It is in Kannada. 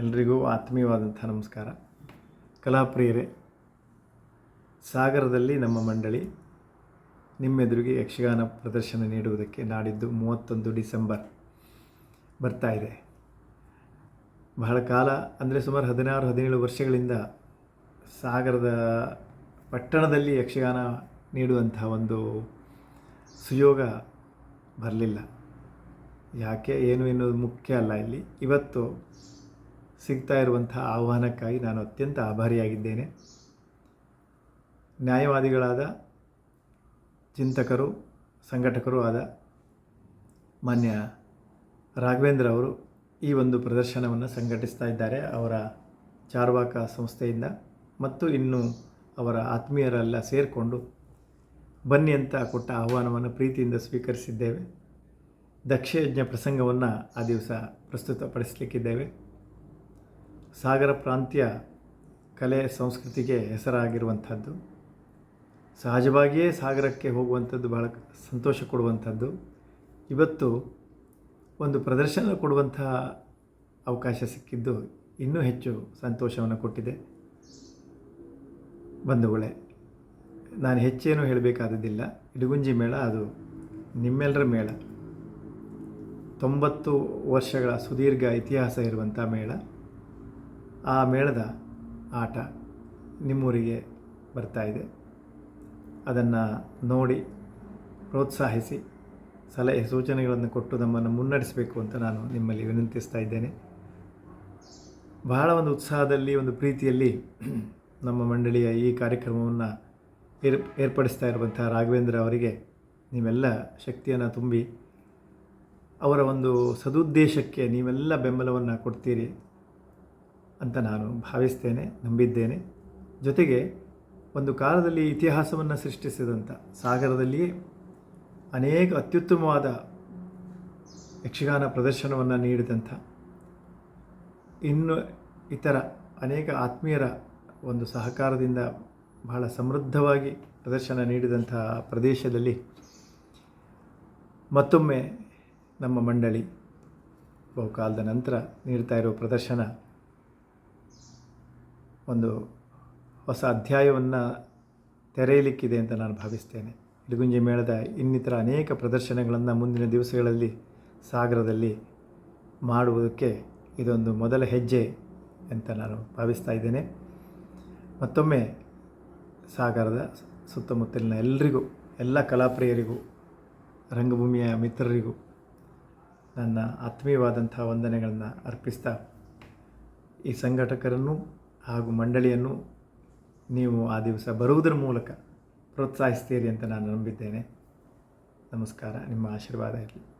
ಎಲ್ರಿಗೂ ಆತ್ಮೀಯವಾದಂಥ ನಮಸ್ಕಾರ. ಕಲಾಪ್ರಿಯರೇ, ಸಾಗರದಲ್ಲಿ ನಮ್ಮ ಮಂಡಳಿ ನಿಮ್ಮೆದುರಿಗೆ ಯಕ್ಷಗಾನ ಪ್ರದರ್ಶನ ನೀಡುವುದಕ್ಕೆ ನಾಡಿದ್ದು ಮೂವತ್ತೊಂದು ಡಿಸೆಂಬರ್ ಬರ್ತಾ ಇದೆ. ಬಹಳ ಕಾಲ, ಅಂದರೆ ಸುಮಾರು ಹದಿನಾರು, ಹದಿನೇಳು ವರ್ಷಗಳಿಂದ ಸಾಗರದ ಪಟ್ಟಣದಲ್ಲಿ ಯಕ್ಷಗಾನ ನೀಡುವಂತಹ ಒಂದು ಸುಯೋಗ ಬರಲಿಲ್ಲ. ಯಾಕೆ, ಏನು ಎನ್ನುವುದು ಮುಖ್ಯ ಅಲ್ಲ ಇಲ್ಲಿ. ಇವತ್ತು ಸಿಗ್ತಾ ಇರುವಂಥ ಆಹ್ವಾನಕ್ಕಾಗಿ ನಾನು ಅತ್ಯಂತ ಆಭಾರಿಯಾಗಿದ್ದೇನೆ. ನ್ಯಾಯವಾದಿಗಳಾದ ಚಿಂತಕರು, ಸಂಘಟಕರು ಆದ ಮಾನ್ಯ ರಾಘವೇಂದ್ರ ಅವರು ಈ ಒಂದು ಪ್ರದರ್ಶನವನ್ನು ಸಂಘಟಿಸ್ತಾ ಇದ್ದಾರೆ ಅವರ ಚಾರ್ವಾಕ ಸಂಸ್ಥೆಯಿಂದ ಮತ್ತು ಇನ್ನು ಅವರ ಆತ್ಮೀಯರೆಲ್ಲ ಸೇರಿಕೊಂಡು ಬನ್ನಿ ಅಂತ ಕೊಟ್ಟ ಆಹ್ವಾನವನ್ನು ಪ್ರೀತಿಯಿಂದ ಸ್ವೀಕರಿಸಿದ್ದೇವೆ. ದಕ್ಷಯಜ್ಞ ಪ್ರಸಂಗವನ್ನು ಆ ದಿವಸ ಪ್ರಸ್ತುತಪಡಿಸಲಿಕ್ಕಿದ್ದೇವೆ. ಸಾಗರ ಪ್ರಾಂತ್ಯ ಕಲೆ ಸಂಸ್ಕೃತಿಗೆ ಹೆಸರಾಗಿರುವಂಥದ್ದು. ಸಹಜವಾಗಿಯೇ ಸಾಗರಕ್ಕೆ ಹೋಗುವಂಥದ್ದು ಬಹಳ ಸಂತೋಷ ಕೊಡುವಂಥದ್ದು. ಇವತ್ತು ಒಂದು ಪ್ರದರ್ಶನ ಕೊಡುವಂತಹ ಅವಕಾಶ ಸಿಕ್ಕಿದ್ದು ಇನ್ನೂ ಹೆಚ್ಚು ಸಂತೋಷವನ್ನು ಕೊಟ್ಟಿದೆ. ಬಂಧುಗಳೇ, ನಾನು ಹೆಚ್ಚೇನು ಹೇಳಬೇಕಾದದ್ದಿಲ್ಲ. ಇಡುಗುಂಜಿ ಮೇಳ ಅದು ನಿಮ್ಮೆಲ್ಲರ ಮೇಳ. ತೊಂಬತ್ತು ವರ್ಷಗಳ ಸುದೀರ್ಘ ಇತಿಹಾಸ ಇರುವಂಥ ಮೇಳ. ಆ ಮೇಳದ ಆಟ ನಿಮ್ಮೂರಿಗೆ ಇದೆ. ಅದನ್ನು ನೋಡಿ ಪ್ರೋತ್ಸಾಹಿಸಿ. ಸಲಹೆ ಸೂಚನೆಗಳನ್ನು ಕೊಟ್ಟು ನಮ್ಮನ್ನು ಮುನ್ನಡೆಸಬೇಕು ಅಂತ ನಾನು ನಿಮ್ಮಲ್ಲಿ ವಿನಂತಿಸ್ತಾ ಇದ್ದೇನೆ. ಬಹಳ ಒಂದು ಉತ್ಸಾಹದಲ್ಲಿ, ಒಂದು ಪ್ರೀತಿಯಲ್ಲಿ ನಮ್ಮ ಮಂಡಳಿಯ ಈ ಕಾರ್ಯಕ್ರಮವನ್ನು ಏರ್, ಏರ್ಪಡಿಸ್ತಾ ಇರುವಂಥ ರಾಘವೇಂದ್ರ ಅವರಿಗೆ ನೀವೆಲ್ಲ ಶಕ್ತಿಯನ್ನು ತುಂಬಿ ಅವರ ಒಂದು ಸದುದ್ದೇಶಕ್ಕೆ ನೀವೆಲ್ಲ ಬೆಂಬಲವನ್ನು ಕೊಡ್ತೀರಿ. ಅಂತ ನಾನು ಭಾವಿಸ್ತೇನೆ, ನಂಬಿದ್ದೇನೆ. ಜೊತೆಗೆ ಒಂದು ಕಾಲದಲ್ಲಿ ಇತಿಹಾಸವನ್ನು ಸೃಷ್ಟಿಸಿದಂಥ ಸಾಗರದಲ್ಲಿಯೇ ಅನೇಕ ಅತ್ಯುತ್ತಮವಾದ ಯಕ್ಷಗಾನ ಪ್ರದರ್ಶನವನ್ನು ನೀಡಿದಂಥ ಇನ್ನು ಇತರ ಅನೇಕ ಆತ್ಮೀಯರ ಒಂದು ಸಹಕಾರದಿಂದ ಬಹಳ ಸಮೃದ್ಧವಾಗಿ ಪ್ರದರ್ಶನ ನೀಡಿದಂಥ ಪ್ರದೇಶದಲ್ಲಿ ಮತ್ತೊಮ್ಮೆ ನಮ್ಮ ಮಂಡಳಿ ಬಹುಕಾಲದ ನಂತರ ನೀಡ್ತಾ ಇರೋ ಪ್ರದರ್ಶನ ಒಂದು ಹೊಸ ಅಧ್ಯಾಯವನ್ನು ತೆರೆಯಲಿಕ್ಕಿದೆ ಅಂತ ನಾನು ಭಾವಿಸ್ತೇನೆ. ಇಡಗುಂಜಿ ಮೇಳದ ಇನ್ನಿತರ ಅನೇಕ ಪ್ರದರ್ಶನಗಳನ್ನು ಮುಂದಿನ ದಿವಸಗಳಲ್ಲಿ ಸಾಗರದಲ್ಲಿ ಮಾಡುವುದಕ್ಕೆ ಇದೊಂದು ಮೊದಲ ಹೆಜ್ಜೆ ಅಂತ ನಾನು ಭಾವಿಸ್ತಾ ಇದ್ದೇನೆ. ಮತ್ತೊಮ್ಮೆ ಸಾಗರದ ಸುತ್ತಮುತ್ತಲಿನ ಎಲ್ಲರಿಗೂ ಎಲ್ಲ ಕಲಾಪ್ರಿಯರಿಗೂ, ರಂಗಭೂಮಿಯ ಮಿತ್ರರಿಗೂ ನನ್ನ ಆತ್ಮೀಯವಾದಂಥ ವಂದನೆಗಳನ್ನು ಅರ್ಪಿಸ್ತಾ ಈ ಸಂಘಟಕರನ್ನು ಹಾಗೂ ಮಂಡಳಿಯನ್ನು ನೀವು ಆ ದಿವಸ ಬರುವುದರ ಮೂಲಕ ಪ್ರೋತ್ಸಾಹಿಸ್ತೀರಿ ಅಂತ ನಾನು ನಂಬಿದ್ದೇನೆ. ನಮಸ್ಕಾರ. ನಿಮ್ಮ ಆಶೀರ್ವಾದ ಇರಲಿ.